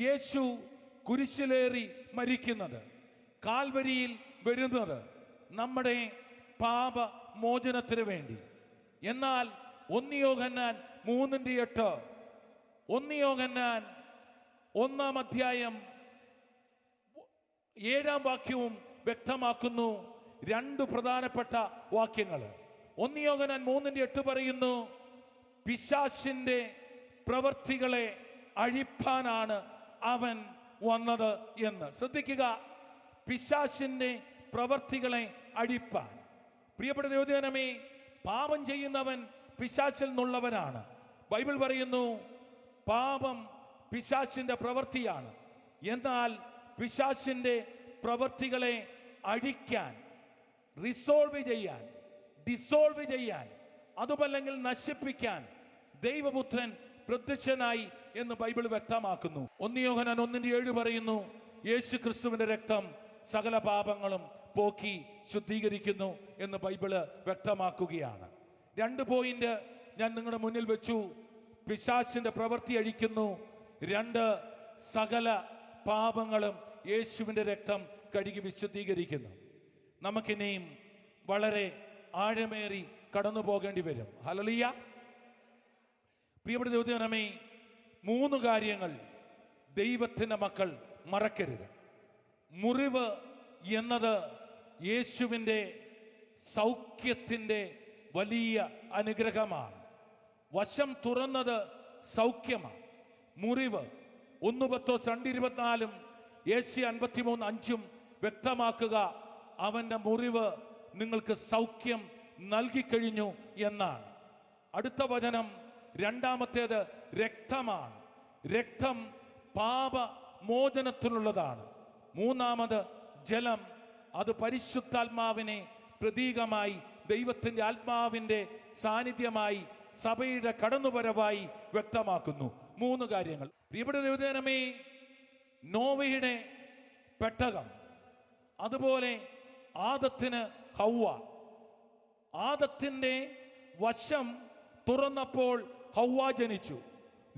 യേശു കുരിശിലേറി മരിക്കുന്നത് കാൽവരിയിൽ വരുന്നത് നമ്മുടെ പാപ മോചനത്തിന് വേണ്ടി. എന്നാൽ ഒന്നിയോഹന്നാൻ മൂന്നിന്റെ എട്ട് ഒന്നിയോഹന്നാൻ ഒന്നാം അധ്യായം ഏഴാം വാക്യവും വ്യക്തമാക്കുന്നു രണ്ട് പ്രധാനപ്പെട്ട വാക്യങ്ങൾ. ഒന്നിയോഹനാൻ മൂന്നിന്റെ എട്ട് പറയുന്നു പിശാശിന്റെ പ്രവർത്തികളെ അഴിപ്പാനാണ് അവൻ വന്നത് എന്ന്. ശ്രദ്ധിക്കുക പിശാശിന്റെ പ്രവർത്തികളെ അഴിപ്പാൻ. പ്രിയപ്പെട്ട ദേവദേവനമേ പാപം ചെയ്യുന്നവൻ പിശാശിൽ നിന്നുള്ളവനാണ്. ബൈബിൾ പറയുന്നു പാപം പിശാശിന്റെ പ്രവൃത്തിയാണ് എന്നാൽ പിശാശിന്റെ പ്രവൃത്തികളെ അഴിക്കാൻ റിസോൾവ് ചെയ്യാൻ ഡിസോൾവ് ചെയ്യാൻ അതുമല്ലെങ്കിൽ നശിപ്പിക്കാൻ ദൈവപുത്രൻ പ്രത്യക്ഷനായി എന്ന് ബൈബിൾ വ്യക്തമാക്കുന്നു. ഒന്നിയോഹനൻ ഒന്നിന്റെ ഏഴ് പറയുന്നു യേശു ക്രിസ്തുവിന്റെ രക്തം സകല പാപങ്ങളും പോക്കി ശുദ്ധീകരിക്കുന്നു എന്ന് ബൈബിൾ വ്യക്തമാക്കുകയാണ്. രണ്ട് പോയിന്റ് ഞാൻ നിങ്ങളുടെ മുന്നിൽ വെച്ചു. പിശാസിന്റെ പ്രവൃത്തി അഴിക്കുന്നു. രണ്ട് സകല പാപങ്ങളും യേശുവിന്റെ രക്തം കഴുകി വിശുദ്ധീകരിക്കുന്നു. നമുക്കിനിയും വളരെ ആഴമേറി കടന്നു പോകേണ്ടി വരും. ഹലലിയ പ്രിയപ്പെട്ട ദൈവത്തിനമേ മൂന്ന് കാര്യങ്ങൾ ദൈവത്തിന്റെ മക്കൾ മറക്കരുത്. മുറിവ് എന്നത് യേശുവിന്റെ സൗഖ്യത്തിന്റെ വലിയ അനുഗ്രഹമാണ്. വശം തുറന്നത് സൗഖ്യമാണ്. മുറിവ് ഒന്ന് പത്തോ രണ്ട് ഇരുപത്തിനാലും ഏഷ്യ അൻപത്തിമൂന്ന് അഞ്ചും വ്യക്തമാക്കുക അവന്റെ മുറിവ് നിങ്ങൾക്ക് സൗഖ്യം നൽകിക്കഴിഞ്ഞു എന്നാണ്. അടുത്ത വചനം രണ്ടാമത്തേത് രക്തമാണ്. രക്തം പാപ മോചനത്തിനുള്ളതാണ്. മൂന്നാമത് ജലം. അത് പരിശുദ്ധാത്മാവിനെ പ്രതീകമായി ദൈവത്തിന്റെ ആത്മാവിന്റെ സാന്നിധ്യമായി സഭയുടെ കടന്നുവരവായി വ്യക്തമാക്കുന്നു. മൂന്ന് കാര്യങ്ങൾ. ഇവിടെ ദൈവദേനമേ നോവയുടെ പെട്ടകം. അതുപോലെ ആദത്തിന് ഹൗവ. ആദത്തിന്റെ വശം തുറന്നപ്പോൾ ഹൗവ ജനിച്ചു.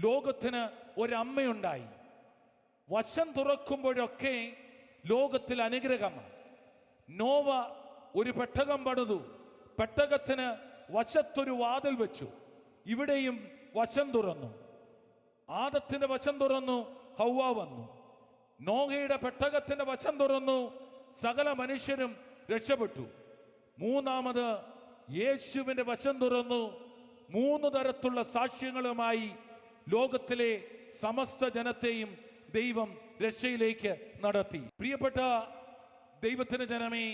ലോകത്തിന് ഒരമ്മയുണ്ടായി. വശം തുറക്കുമ്പോഴൊക്കെ ലോകത്തിൽ അനുഗ്രഹമാണ്. നോവ ഒരു പെട്ടകം പണിതു. പെട്ടകത്തിന് വശത്തൊരു വാതിൽ വെച്ചു. ഇവിടെയും വശം തുറന്നു. ആദത്തിന്റെ വശം തുറന്നു ഹൗവ വന്നു. നോഹയുടെ പെട്ടകത്തിന്റെ വശം തുറന്നു സകല മനുഷ്യരും രക്ഷപ്പെട്ടു. മൂന്നാമത് യേശുവിന്റെ വശം തുറന്നു മൂന്ന് തരത്തിലുള്ള സാക്ഷ്യങ്ങളുമായി ലോകത്തിലെ സമസ്ത ജനത്തെയും ദൈവം രക്ഷയിലേക്ക് നടത്തി. പ്രിയപ്പെട്ട ദൈവത്തിന് ജനമേ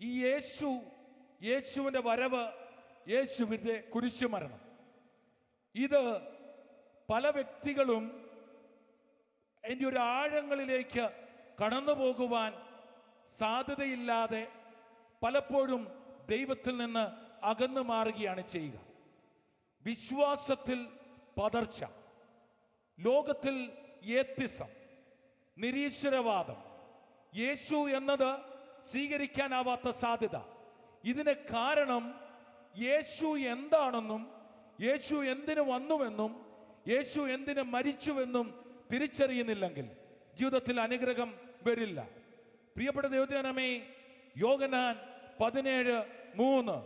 ഈ യേശു യേശുവിന്റെ വരവ് യേശുവിന്റെ കുരിശുമരണം. ഇത് പല വ്യക്തികളും എന്റെ ഒരു ആഴങ്ങളിലേക്ക് കടന്നു പോകുവാൻ സാധ്യതയില്ലാതെ പലപ്പോഴും ദൈവത്തിൽ നിന്ന് അകന്നു മാറുകയാണ് ചെയ്യുക. വിശ്വാസത്തിൽ പതർച്ച ലോകത്തിൽ ഏത്തിസം നിരീശ്വരവാദം യേശു എന്നത് സ്വീകരിക്കാനാവാത്ത സാധ്യത. ഇതിന് കാരണം യേശു എന്താണെന്നും യേശു എന്തിനു വന്നുവെന്നും യേശു എന്തിന് മരിച്ചുവെന്നും തിരിച്ചറിയുന്നില്ലെങ്കിൽ ജീവിതത്തിൽ അനുഗ്രഹം വരില്ല. പ്രിയപ്പെട്ട ദൈവജനമേ യോഗനാൻ പതിനേഴ് മൂന്ന്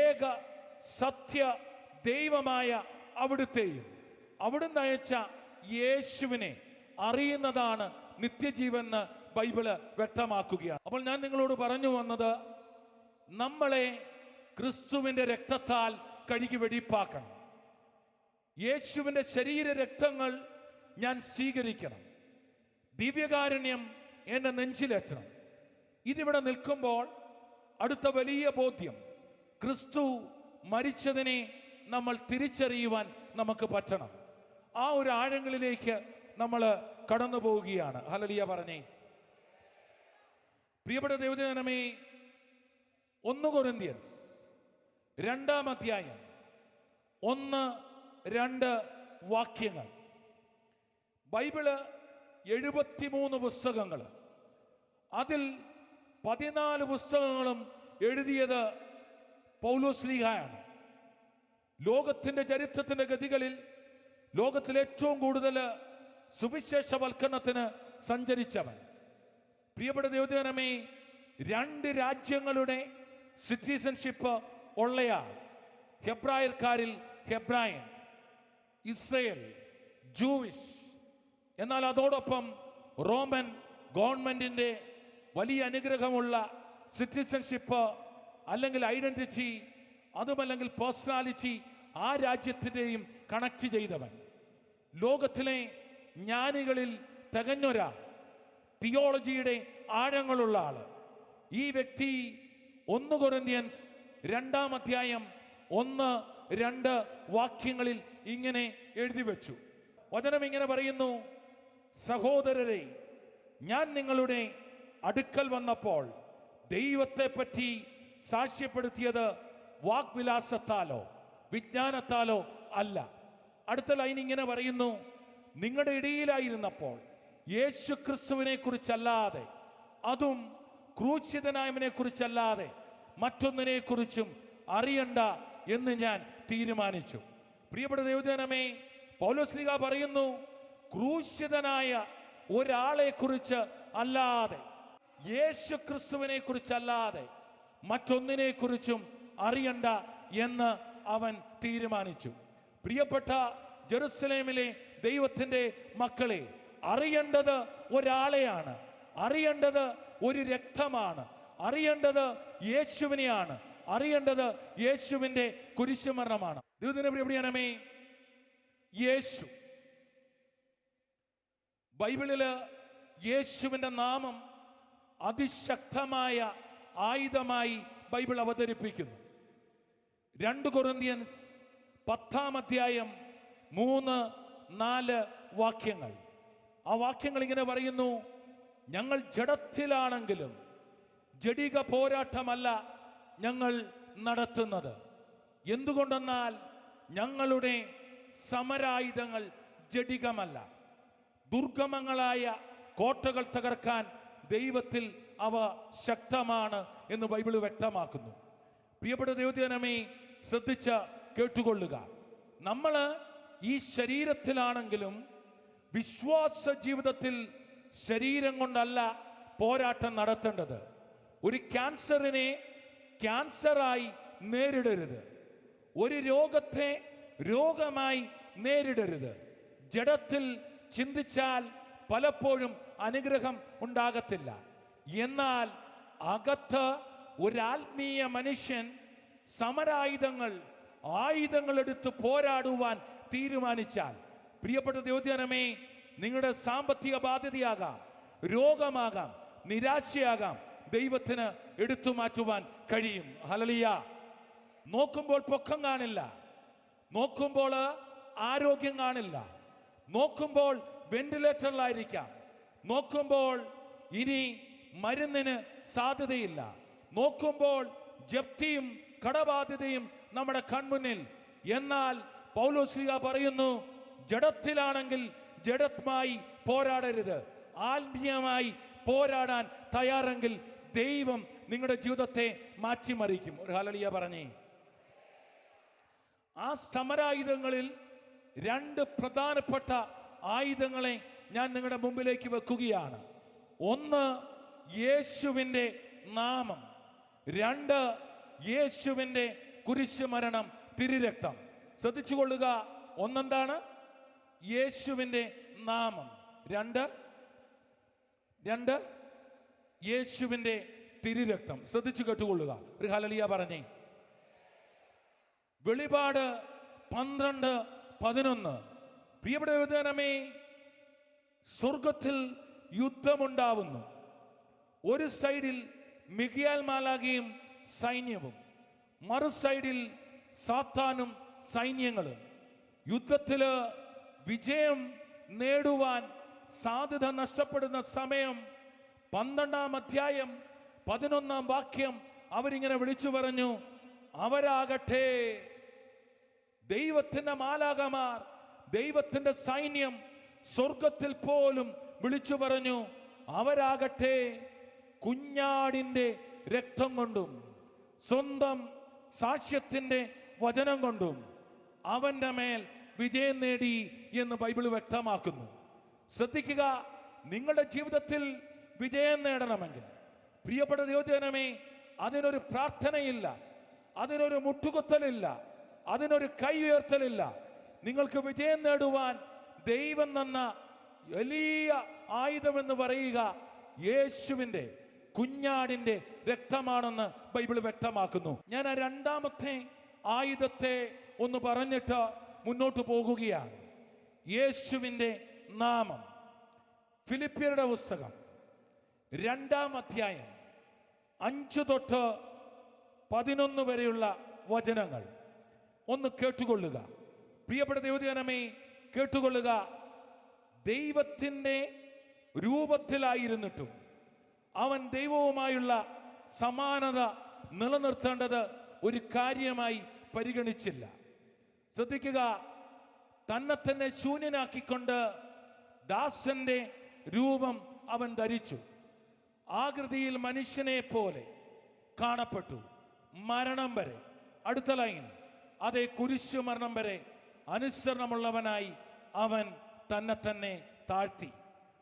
ഏക സത്യ ദൈവമായ അവിടുത്തെയും. അവിടുന്ന് അയച്ച യേശുവിനെ അറിയുന്നതാണ് നിത്യജീവെന്ന് ബൈബിൾ വ്യക്തമാക്കുകയാണ്. അപ്പോൾ ഞാൻ നിങ്ങളോട് പറഞ്ഞു വന്നത് നമ്മളെ ക്രിസ്തുവിന്റെ രക്തത്താൽ കഴുകി വെടിപ്പാക്കണം. യേശുവിന്റെ ശരീര രക്തങ്ങൾ ഞാൻ സ്വീകരിക്കണം. ദിവ്യകാരുണ്യം എന്റെ നെഞ്ചിലേറ്റണം. ഇതിവിടെ നിൽക്കുമ്പോൾ അടുത്ത വലിയ ബോധ്യം ക്രിസ്തു മരിച്ചതിനെ നമ്മൾ തിരിച്ചറിയുവാൻ നമുക്ക് പറ്റണം. ആ ഒരു ആഴങ്ങളിലേക്ക് നമ്മൾ കടന്നു പോവുകയാണ്. ഹലലിയ പറഞ്ഞേ. പ്രിയപ്പെട്ട ദൈവജനമേ ഒന്ന് കൊരിന്ത്യൻസ് രണ്ടാം അധ്യായം ഒന്ന് രണ്ട് വാക്യങ്ങൾ. ബൈബിൾ എഴുപത്തിമൂന്ന് പുസ്തകങ്ങൾ. അതിൽ പതിനാല് പുസ്തകങ്ങളും എഴുതിയത് പൗലോസ്ലീഹായാണ് ലോകത്തിന്റെ ചരിത്രത്തിന്റെ ഗതികളിൽ ലോകത്തിൽ ഏറ്റവും കൂടുതൽ സുവിശേഷവൽക്കരണത്തിന് സഞ്ചരിച്ചവൻ. പ്രിയപ്പെട്ട ദേവദേവനമേ രണ്ട് രാജ്യങ്ങളുടെ സിറ്റിസൺഷിപ്പ് ഉള്ളയാൾ ഹെബ്രായർക്കാരിൽ ഹെബ്രായൻ ഇസ്രയേൽ ജൂവിഷ് എന്നാൽ അതോടൊപ്പം റോമൻ ഗവൺമെന്റിന്റെ വലിയ അനുഗ്രഹമുള്ള സിറ്റിസൺഷിപ്പ് അല്ലെങ്കിൽ ഐഡന്റിറ്റി അതുമല്ലെങ്കിൽ പേഴ്സണാലിറ്റി ആ രാജ്യത്തിന്റെയും കണക്ട് ചെയ്തവൻ. ലോകത്തിലെ ജ്ഞാനികളിൽ തികഞ്ഞൊരാൾ തിയോളജിയുടെ ആഴങ്ങളുള്ള ആൾ ഈ വ്യക്തി ഒന്ന് കൊറിന്ത്യൻസ് രണ്ടാം അധ്യായം ഒന്ന് രണ്ട് വാക്യങ്ങളിൽ ഇങ്ങനെ എഴുതി വെച്ചു. വചനം ഇങ്ങനെ പറയുന്നു സഹോദരരെ ഞാൻ നിങ്ങളുടെ അടുക്കൽ വന്നപ്പോൾ ദൈവത്തെ പറ്റി സാക്ഷ്യപ്പെടുത്തിയത് വാക്വിലാസത്താലോ? വിജ്ഞാനത്താലോ അല്ല. അടുത്ത ലൈൻ ഇങ്ങനെ പറയുന്നു നിങ്ങളുടെ ഇടയിലായിരുന്നപ്പോൾ യേശു ക്രിസ്തുവിനെ കുറിച്ചല്ലാതെ അതും ക്രൂശിതനായവനെ കുറിച്ചല്ലാതെ മറ്റൊന്നിനെ കുറിച്ചും അറിയണ്ട എന്ന് ഞാൻ തീരുമാനിച്ചു. പ്രിയപ്പെട്ട ദൈവജനമേ പൗലോസ്ലിക പറയുന്നു ക്രൂശിതനായ ഒരാളെ കുറിച്ച് അല്ലാതെ യേശു ക്രിസ്തുവിനെ കുറിച്ചല്ലാതെ മറ്റൊന്നിനെ കുറിച്ചും അറിയണ്ട എന്ന് അവൻ തീരുമാനിച്ചു. പ്രിയപ്പെട്ട ജെറുസലേമിലെ ദൈവത്തിന്റെ മക്കളെ അറിയേണ്ടത് ഒരാളെയാണ്. അറിയേണ്ടത് ഒരു രക്തമാണ്. അറിയേണ്ടത് യേശുവിനെയാണ്. അറിയേണ്ടത് യേശുവിന്റെ കുരിശുമരണമാണ്. പ്രിയപ്പെട്ട യേശു. ബൈബിളിൽ യേശുവിന്റെ നാമം അതിശക്തമായ ആയുധമായി ബൈബിൾ അവതരിപ്പിക്കുന്നു. രണ്ട് കൊറിന്ത്യൻസ് പത്താം അധ്യായം മൂന്ന് നാല് വാക്യങ്ങൾ. ആ വാക്യങ്ങൾ ഇങ്ങനെ പറയുന്നു ഞങ്ങൾ ജഡത്തിലാണെങ്കിലും ജഡിക പോരാട്ടമല്ല ഞങ്ങൾ നടത്തുന്നത്. എന്തുകൊണ്ടെന്നാൽ ഞങ്ങളുടെ സമരായുധങ്ങൾ ജഡികമല്ല. ദുർഗമങ്ങളായ കോട്ടകൾ തകർക്കാൻ ദൈവത്തിൽ അവ ശക്തമാണ് എന്ന് ബൈബിൾ വ്യക്തമാക്കുന്നു. പ്രിയപ്പെട്ട ദൈവജനമേ ശ്രദ്ധിച്ച കേട്ടുകൊള്ളുക. നമ്മൾ ഈ ശരീരത്തിലാണെങ്കിലും വിശ്വാസ ജീവിതത്തിൽ ശരീരം കൊണ്ടല്ല പോരാട്ടം നടത്തേണ്ടത്. ഒരു ക്യാൻസറിനെ ക്യാൻസറായി നേരിടരുത്. ഒരു രോഗത്തെ രോഗമായി നേരിടരുത്. ജഡത്തിൽ ചിന്തിച്ചാൽ പലപ്പോഴും അനുഗ്രഹം ഉണ്ടാകത്തില്ല. എന്നാൽ അകത്ത് ഒരു ആത്മീയ മനുഷ്യൻ സമരായുധങ്ങൾ ആയുധങ്ങൾ എടുത്ത് പോരാടുവാൻ തീരുമാനിച്ചാൽ പ്രിയപ്പെട്ട ദ്യോത്യനമേ നിങ്ങളുടെ സാമ്പത്തിക ബാധ്യതയാകാം രോഗമാകാം നിരാശയാകാം ദൈവത്തിന് എടുത്തു മാറ്റുവാൻ കഴിയും. ഹലലിയ നോക്കുമ്പോൾ പൊക്കം കാണില്ല. നോക്കുമ്പോൾ ആരോഗ്യം കാണില്ല. നോക്കുമ്പോൾ വെന്റിലേറ്ററിലായിരിക്കാം നോക്കുമ്പോൾ ഇനി മരുന്നിന് സാധ്യതയില്ല. നോക്കുമ്പോൾ ജപ്തിയും കടബാധ്യതയും നമ്മുടെ കൺമുന്നിൽ. എന്നാൽ പൗലോസ്ലിക പറയുന്നു ജഡത്തിലാണെങ്കിൽ ജഡത്മായി പോരാടരുത്. ആത്മീയമായി പോരാടാൻ തയ്യാറെങ്കിൽ ദൈവം നിങ്ങളുടെ ജീവിതത്തെ മാറ്റിമറിക്കും. ഒരു ഹലളിയ പറഞ്ഞേ. ആ സമരായുധങ്ങളിൽ രണ്ട് പ്രധാനപ്പെട്ട ആയുധങ്ങളെ ഞാൻ നിങ്ങളുടെ മുമ്പിലേക്ക് വെക്കുകയാണ്. ഒന്ന് യേശുവിന്റെ നാമം രണ്ട് യേശുവിന്റെ കുരിശുമരണം തിരുരക്തം. ശ്രദ്ധിച്ചുകൊള്ളുക. ഒന്നെന്താണ്? യേശുവിന്റെ നാമം. രണ്ട്. രണ്ട്. യേശുവിന്റെ തിരുരക്തം. ശ്രദ്ധിച്ചു കേട്ടുകൊള്ളുക. ഒരു ഹലലിയ പറഞ്ഞേ. വെളിപാട് പന്ത്രണ്ട് പതിനൊന്ന്. പ്രിയപ്പെട്ട യുവജനമേ സ്വർഗത്തിൽ യുദ്ധമുണ്ടാവുന്നു. ഒരു സൈഡിൽ മികിയാൽ മാലാകയും സൈന്യവും മറു സൈഡിൽ സാത്താനും സൈന്യങ്ങളും. യുദ്ധത്തിൽ വിജയം നേടുവാൻ സാധ്യത നഷ്ടപ്പെടുന്ന സമയം പന്ത്രണ്ടാം അധ്യായം പതിനൊന്നാം വാക്യം അവരിങ്ങനെ വിളിച്ചു പറഞ്ഞു അവരാകട്ടെ ദൈവത്തിന്റെ മാലാകമാർ ദൈവത്തിന്റെ സൈന്യം സ്വർഗത്തിൽ പോലും വിളിച്ചു പറഞ്ഞു അവരാകട്ടെ കുഞ്ഞാടിന്റെ രക്തം കൊണ്ടും. സ്വന്തം സാക്ഷ്യത്തിന്റെ വചനം കൊണ്ടും അവന്റെ മേൽ വിജയം നേടി എന്ന് ബൈബിൾ വ്യക്തമാക്കുന്നു. ശ്രദ്ധിക്കുക നിങ്ങളുടെ ജീവിതത്തിൽ വിജയം നേടണമെങ്കിൽ. പ്രിയപ്പെട്ട ദൈവജനമേ അതിനൊരു പ്രാർത്ഥനയില്ല അതിനൊരു മുട്ടുകുത്തലില്ല അതിനൊരു കൈ ഉയർത്തലില്ല. നിങ്ങൾക്ക് വിജയം നേടുവാൻ ദൈവം തന്ന വലിയ ആയുധമെന്ന് പറയുക യേശുവിന്റെ കുഞ്ഞാടിന്റെ രക്തമാണെന്ന് ബൈബിൾ വ്യക്തമാക്കുന്നു. ഞാൻ ആ രണ്ടാമത്തെ ആയുധത്തെ ഒന്ന് പറഞ്ഞിട്ട് മുന്നോട്ട് പോകുകയാണ്. യേശുവിന്റെ നാമം. ഫിലിപ്പിയരുടെ പുസ്തകം. രണ്ടാം അധ്യായം. അഞ്ച് തൊട്ട് പതിനൊന്ന് വരെയുള്ള വചനങ്ങൾ. ഒന്ന് കേട്ടുകൊള്ളുക. പ്രിയപ്പെട്ട ദൈവജനമേ കേട്ടുകൊള്ളുക. ദൈവത്തിന്റെ രൂപത്തിലായിരുന്നിട്ടും അവൻ ദൈവവുമായുള്ള സമാനത നിലനിർത്തേണ്ടത് ഒരു കാര്യമായി പരിഗണിച്ചില്ല. ശ്രദ്ധിക്കുക തന്നെ തന്നെ ശൂന്യനാക്കിക്കൊണ്ട് ദാസന്റെ രൂപം അവൻ ധരിച്ചു. ആകൃതിയിൽ മനുഷ്യനെ പോലെ കാണപ്പെട്ടു. മരണം വരെ. അടുത്ത ലൈൻ. അതേ കുരിശു മരണം വരെ അനുസരണമുള്ളവനായി അവൻ തന്നെ തന്നെ താഴ്ത്തി.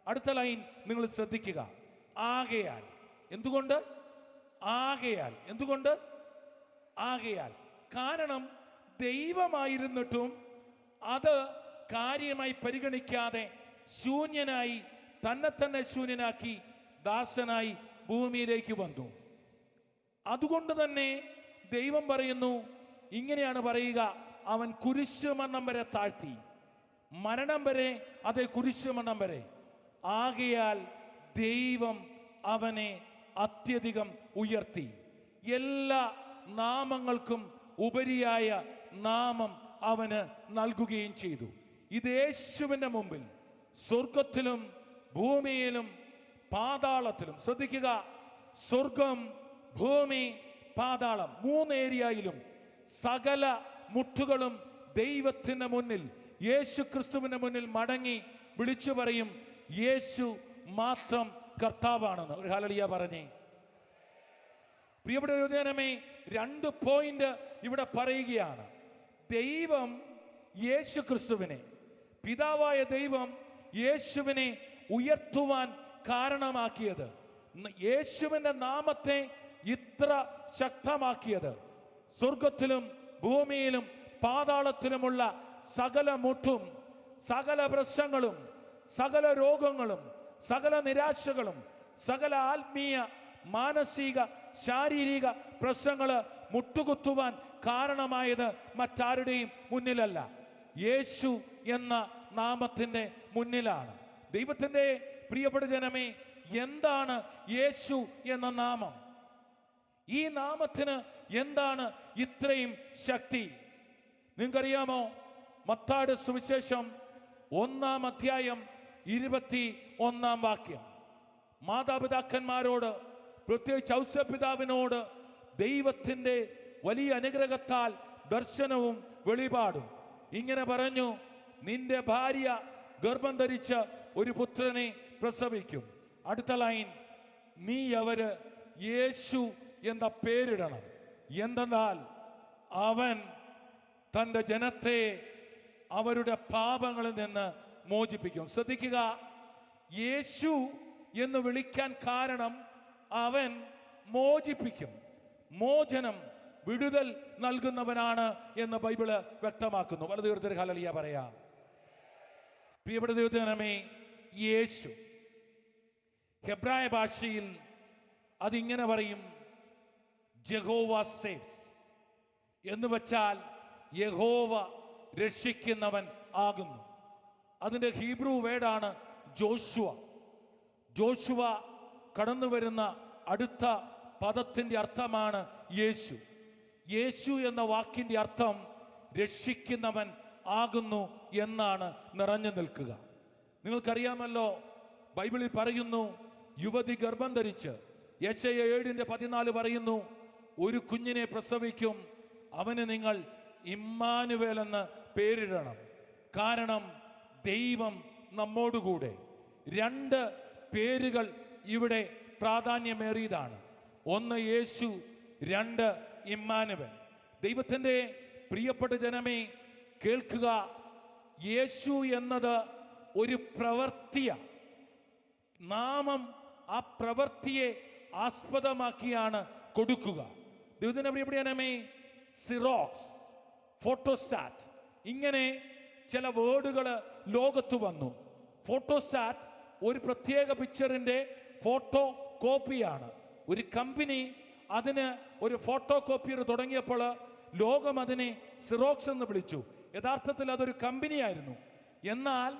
അടുത്ത ലൈൻ നിങ്ങൾ ശ്രദ്ധിക്കുക. ആകയാൽ. എന്തുകൊണ്ട്? ആകയാൽ. എന്തുകൊണ്ട്? ആകയാൽ. കാരണം ദൈവമായിരുന്നിട്ടും അത് കാര്യമായി പരിഗണിക്കാതെ ശൂന്യനായി തന്നെ തന്നെ ശൂന്യനാക്കി ദാസനായി ഭൂമിയിലേക്ക് വന്നു. അതുകൊണ്ട് തന്നെ ദൈവം പറയുന്നു ഇങ്ങനെയാണ് പറയുക അവൻ കുരിശ് മരണം വരെ താഴ്ത്തി. മരണം വരെ അതേ കുരിശ് മരണം വരെ. ആകയാൽ ദൈവം അവനെ അത്യധികം ഉയർത്തി. എല്ലാ നാമങ്ങൾക്കും ഉപരിയായ നാമം അവന് നൽകുകയും ചെയ്തു. ഇത് യേശുവിന്റെ മുമ്പിൽ സ്വർഗത്തിലും ഭൂമിയിലും പാതാളത്തിലും. ശ്രദ്ധിക്കുക സ്വർഗം ഭൂമി പാതാളം മൂന്ന് ഏരിയയിലും സകല മുട്ടുകളും ദൈവത്തിന് മുന്നിൽ യേശു മുന്നിൽ മടങ്ങി വിളിച്ചു പറയും യേശു മാത്രം കർത്താവാണെന്ന്. ഒരു ഹാലളിയ പറഞ്ഞേ. പ്രിയപ്പെട്ട യുവജനമേ രണ്ട് പോയിന്റ് ഇവിടെ പറയുകയാണ്. ദൈവം യേശു ക്രിസ്തുവിനെ പിതാവായ ദൈവം യേശുവിനെ ഉയർത്തുവാൻ കാരണമാക്കിയത്. യേശുവിന്റെ നാമത്തെ ഇത്ര ശക്തമാക്കിയത്. സ്വർഗത്തിലും ഭൂമിയിലും പാതാളത്തിലുമുള്ള സകല മുട്ടും സകല പ്രശ്നങ്ങളും സകല രോഗങ്ങളും സകല നിരാശകളും സകല ആത്മീയ മാനസിക ശാരീരിക പ്രശ്നങ്ങൾ മുട്ടുകുത്തുവാൻ കാരണമായത് മറ്റാരുടെയും മുന്നിലല്ല. യേശു എന്ന നാമത്തിന്റെ മുന്നിലാണ്. ദൈവത്തിന്റെ പ്രിയപ്പെട്ട ജനമേ എന്താണ് യേശു എന്ന നാമം? ഈ നാമത്തിന് എന്താണ് ഇത്രയും ശക്തി? നിങ്ങൾക്കറിയാമോ? മത്താട് സുവിശേഷം ഒന്നാം അധ്യായം ഇരുപത്തി ഒന്നാം വാക്യം. മാതാപിതാക്കന്മാരോട് പ്രത്യേകിച്ച് ഔസപിതാവിനോട് ദൈവത്തിന്റെ വലിയ അനുഗ്രഹത്താൽ ദർശനവും വെളിപാടും. ഇങ്ങനെ പറഞ്ഞു നിന്റെ ഭാര്യ ഗർഭം ധരിച്ച ഒരു പുത്രനെ പ്രസവിക്കും. അടുത്ത ലൈൻ നീ അവർ യേശു എന്ന പേരിടണം. എന്തെന്നാൽ അവൻ തന്റെ ജനത്തെ അവരുടെ പാപങ്ങളിൽ നിന്ന് മോചിപ്പിക്കും. ശ്രദ്ധിക്കുക യേശു എന്ന് വിളിക്കാൻ കാരണം അവൻ മോചിപ്പിക്കും. മോചനം വിടുതൽ നൽകുന്നവനാണ് എന്ന് ബൈബിൾ വ്യക്തമാക്കുന്നു. വളരെ ദൈവത്തിന് ഹലലിയ പറയാ. പ്രിയപ്പെട്ട ദൈവത്തിനമേ യേശു ഹെബ്രായ ഭാഷയിൽ അതിങ്ങനെ പറയും ജഹോവ സേവ്സ് എന്ന് വച്ചാൽ യഹോവ രക്ഷിക്കുന്നവൻ ആകുന്നു. അതിന്റെ ഹീബ്രു വേഡാണ് ജോഷുവ. ജോഷുവ കടന്നു വരുന്ന അടുത്ത പദത്തിന്റെ അർത്ഥമാണ് യേശു. യേശു എന്ന വാക്കിന്റെ അർത്ഥം രക്ഷിക്കുന്നവൻ ആകുന്നു എന്നാണ് നിറഞ്ഞു നിൽക്കുക. നിങ്ങൾക്കറിയാമല്ലോ ബൈബിളിൽ പറയുന്നു യുവതി ഗർഭം ധരിച്ച്. യശയ ഏഴിന്റെ പതിനാല് പറയുന്നു ഒരു കുഞ്ഞിനെ പ്രസവിക്കും അവന് നിങ്ങൾ ഇമ്മാനുവേൽ എന്ന് പേരിടണം. കാരണം ദൈവം നമ്മോടുകൂടെ. രണ്ട് പേരുകൾ ഇവിടെ പ്രാധാന്യമേറിയതാണ്. ഒന്ന് യേശു രണ്ട് ഇമ്മാനുവൻ ദൈവത്തിന്റെ പ്രിയപ്പെട്ട ജനമേ കേൾക്കുക. യേശു എന്നത് ഒരു പ്രവർത്തിയ നാമം ആ പ്രവർത്തിയെ ആസ്പദമാക്കിയാണ് കൊടുക്കുക. ദൈവത്തിന്റെ ജനമേ സിറോക്സ് ഫോട്ടോസ്റ്റാറ്റ്. ഇങ്ങനെ ചില വേർഡുകൾ ലോകത്ത് വന്നു. ഫോട്ടോസ്റ്റാറ്റ് ഒരു പ്രത്യേക പിക്ചറിന്റെ ഫോട്ടോ കോപ്പിയാണ് ഒരു കമ്പനി അതിന് ഒരു ഫോട്ടോ കോപ്പിയർ തുടങ്ങിയപ്പോൾ ലോകം അതിനെ സിറോക്സ് എന്ന് വിളിച്ചു. യഥാർത്ഥത്തിൽ അതൊരു കമ്പനിയായിരുന്നു എന്നാൽ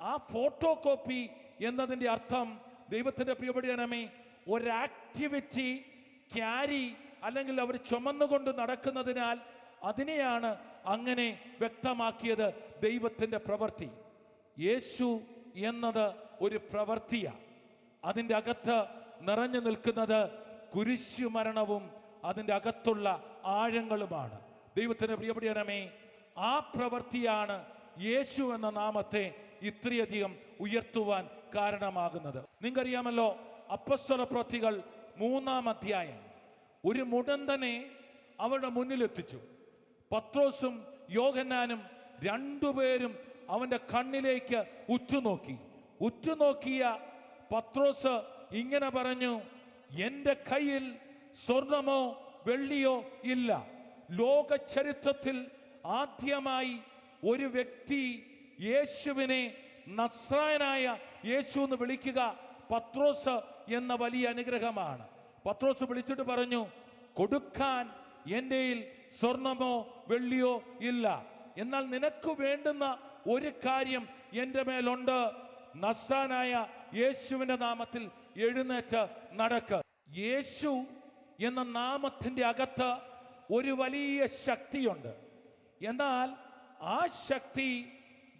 ആ ഫോട്ടോ കോപ്പി എന്നതിന്റെ അർത്ഥം ദൈവത്തിന്റെ പ്രിയപടിയനമേ ഒരു ആക്ടിവിറ്റി ക്യാരി അല്ലെങ്കിൽ അവർ ചുമന്നുകൊണ്ട് നടക്കുന്നതിനാൽ അതിനെയാണ് അങ്ങനെ വ്യക്തമാക്കിയത് ദൈവത്തിന്റെ പ്രവൃത്തി. യേശു എന്നത് ഒരു പ്രവൃത്തിയാണ് അതിന്റെ അകത്ത് നിറഞ്ഞു നിൽക്കുന്നത് കുരിശുമരണവും അതിന്റെ അകത്തുള്ള ആഴങ്ങളുമാണ്. ദൈവത്തിന് പ്രിയപ്രിയനമേ ആ പ്രവൃത്തിയാണ് യേശു എന്ന നാമത്തെ ഇത്രയധികം ഉയർത്തുവാൻ കാരണമാകുന്നത്. നിങ്ങൾക്കറിയാമല്ലോ അപ്പസ്വല പ്രവൃത്തികൾ മൂന്നാം അധ്യായം. ഒരു മുടന്തനെ അവരുടെ മുന്നിലെത്തിച്ചു. പത്രോസും യോഹന്നാനും രണ്ടുപേരും അവന്റെ കണ്ണിലേക്ക് ഉറ്റുനോക്കി. ഉറ്റുനോക്കിയ പത്രോസ് ഇങ്ങനെ പറഞ്ഞു എന്റെ കയ്യിൽ സ്വർണമോ വെള്ളിയോ ഇല്ല. ലോക ചരിത്രത്തിൽ ആദ്യമായി ഒരു വ്യക്തി യേശുവിനെ നസ്രായനായ യേശു എന്ന് വിളിക്കുക പത്രോസ് എന്ന വലിയ അനുഗ്രഹമാണ്. പത്രോസ് വിളിച്ചിട്ട് പറഞ്ഞു കൊടുക്കാൻ എന്റെയിൽ സ്വർണമോ വെള്ളിയോ ഇല്ല. എന്നാൽ നിനക്ക് വേണ്ടുന്ന ഒരു കാര്യം എന്റെ മേലുണ്ട്. നസാനായ യേശുവിന്റെ നാമത്തിൽ എഴുന്നേറ്റ് നടക്ക്. യേശു എന്ന നാമത്തിന്റെ അകത്ത് ഒരു വലിയ ശക്തിയുണ്ട്. എന്നാൽ ആ ശക്തി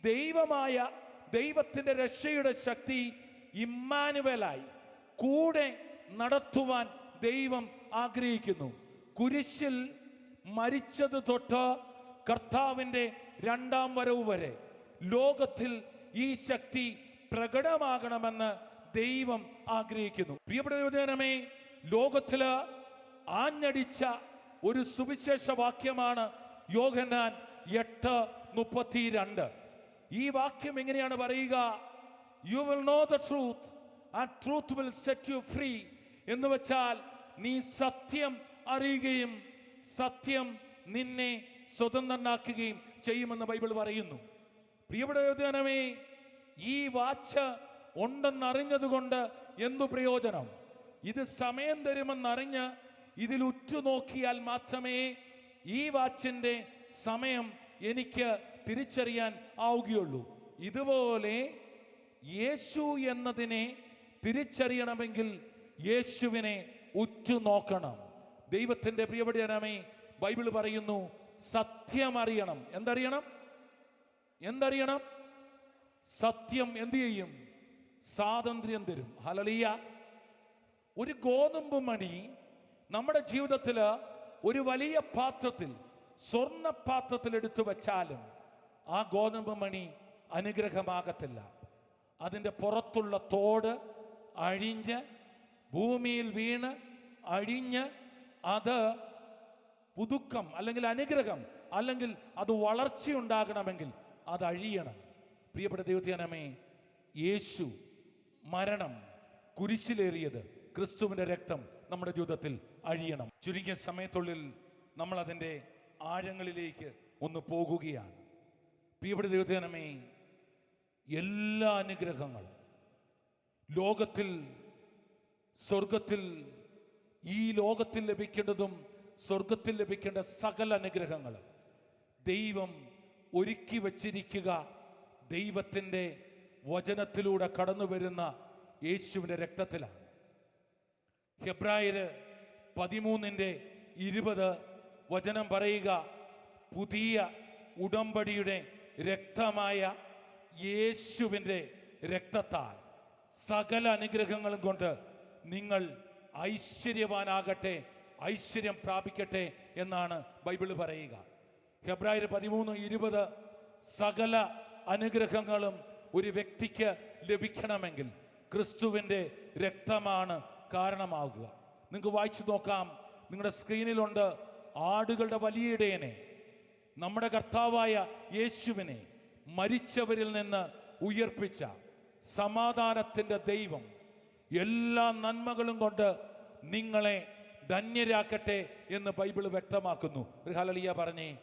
ദൈവമായ ദൈവത്തിന്റെ രക്ഷയുടെ ശക്തി ഇമ്മാനുവലായി കൂടെ നടത്തുവാൻ ദൈവം ആഗ്രഹിക്കുന്നു. കുരിശിൽ മരിച്ചത് തൊട്ട് കർത്താവിന്റെ രണ്ടാം വരവ് വരെ. ലോകത്തിൽ ഈ ശക്തി പ്രകടമാകണമെന്ന് ദൈവം ആഗ്രഹിക്കുന്നു. പ്രിയപ്പെട്ട യുവജനമേ ലോകത്തിൽ ആഞ്ഞടിച്ച ഒരു സുവിശേഷ വാക്യമാണ് യോഹന്നാൻ എട്ട് മുപ്പത്തിരണ്ട്. ഈ വാക്യം എങ്ങനെയാണ് പറയുക? You will know the truth and truth will set you free എന്ന് വെച്ചാൽ നീ സത്യം അറിയുകയും സത്യം നിന്നെ സ്വതന്ത്രനാക്കുകയും ചെയ്യുമെന്ന് ബൈബിൾ പറയുന്നു. പ്രിയപ്പെട്ട യോജനമേ ഈ വാച്ച് ഉണ്ടെന്നറിഞ്ഞതുകൊണ്ട് എന്തു പ്രയോജനം? ഇത് സമയം തരുമെന്നറിഞ്ഞ് ഇതിൽ ഉറ്റുനോക്കിയാൽ മാത്രമേ ഈ വാച്ചിന്റെ സമയം എനിക്ക് തിരിച്ചറിയാൻ ആവുകയുള്ളൂ. ഇതുപോലെ യേശു എന്നതിനെ തിരിച്ചറിയണമെങ്കിൽ യേശുവിനെ ഉറ്റുനോക്കണം. ദൈവത്തിന്റെ പ്രിയപടിയനമേ ബൈബിൾ പറയുന്നു സത്യം അറിയണം എന്തറിയണം? എന്തറിയണം? സത്യം എന്തു ചെയ്യും? സ്വാതന്ത്ര്യം തരും. ഹലലിയ ഒരു ഗോതമ്പ് മണി നമ്മുടെ ജീവിതത്തിൽ ഒരു വലിയ പാത്രത്തിൽ സ്വർണ പാത്രത്തിൽ എടുത്തു വച്ചാലും ആ ഗോതമ്പ് മണി അനുഗ്രഹമാകത്തില്ല. അതിന്റെ പുറത്തുള്ള തോട് അഴിഞ്ഞ് ഭൂമിയിൽ വീണ് അഴിഞ്ഞ് അത് പുതുക്കം അല്ലെങ്കിൽ അനുഗ്രഹം അല്ലെങ്കിൽ അത് വളർച്ചയുണ്ടാകണമെങ്കിൽ അത് അഴിയണം പ്രിയപ്പെട്ട ദൈവത്തിയാനമേ യേശു മരണം കുരിശിലേറിയത് ക്രിസ്തുവിന്റെ രക്തം നമ്മുടെ ജീവിതത്തിൽ അഴിയണം. ചുരുങ്ങിയ സമയത്തുള്ളിൽ നമ്മൾ അതിന്റെ ആഴങ്ങളിലേക്ക് ഒന്ന് പോകുകയാണ്. പ്രിയപ്പെട്ട ദൈവത്തിയാനമേ എല്ലാ അനുഗ്രഹങ്ങളും ലോകത്തിൽ സ്വർഗത്തിൽ ഈ ലോകത്തിൽ ലഭിക്കേണ്ടതും സ്വർഗത്തിൽ ലഭിക്കേണ്ട സകല അനുഗ്രഹങ്ങളും ദൈവം ഒരുക്കി വച്ചിരിക്കുക. ദൈവത്തിന്റെ വചനത്തിലൂടെ കടന്നു വരുന്ന യേശുവിന്റെ രക്തത്തിലാണ്. ഹെബ്രായര് പതിമൂന്നിന്റെ ഇരുപത് വചനം പറയുക പുതിയ ഉടമ്പടിയുടെ രക്തമായ യേശുവിന്റെ രക്തത്താൽ സകല അനുഗ്രഹങ്ങളും കൊണ്ട് നിങ്ങൾ ഐശ്വര്യവാനാകട്ടെ ഐശ്വര്യം പ്രാപിക്കട്ടെ എന്നാണ് ബൈബിൾ പറയുക. ഹെബ്രായർ പതിമൂന്ന് ഇരുപത് സകല അനുഗ്രഹങ്ങളും ഒരു വ്യക്തിക്ക് ലഭിക്കണമെങ്കിൽ ക്രിസ്തുവിന്റെ രക്തമാണ് കാരണമാകുക. നിങ്ങൾക്ക് വായിച്ചു നോക്കാം. നിങ്ങളുടെ സ്ക്രീനിലുണ്ട് ആടുകളുടെ വലിയ ഇടയനെ നമ്മുടെ കർത്താവായ യേശുവിനെ മരിച്ചവരിൽ നിന്ന് ഉയർപ്പിച്ച സമാധാനത്തിന്റെ ദൈവം. എല്ലാ നന്മകളും കൊണ്ട് നിങ്ങളെ ധന്യരാക്കട്ടെ എന്ന് ബൈബിൾ വ്യക്തമാക്കുന്നു. ഒരു ഹലലിയ പറഞ്ഞേ.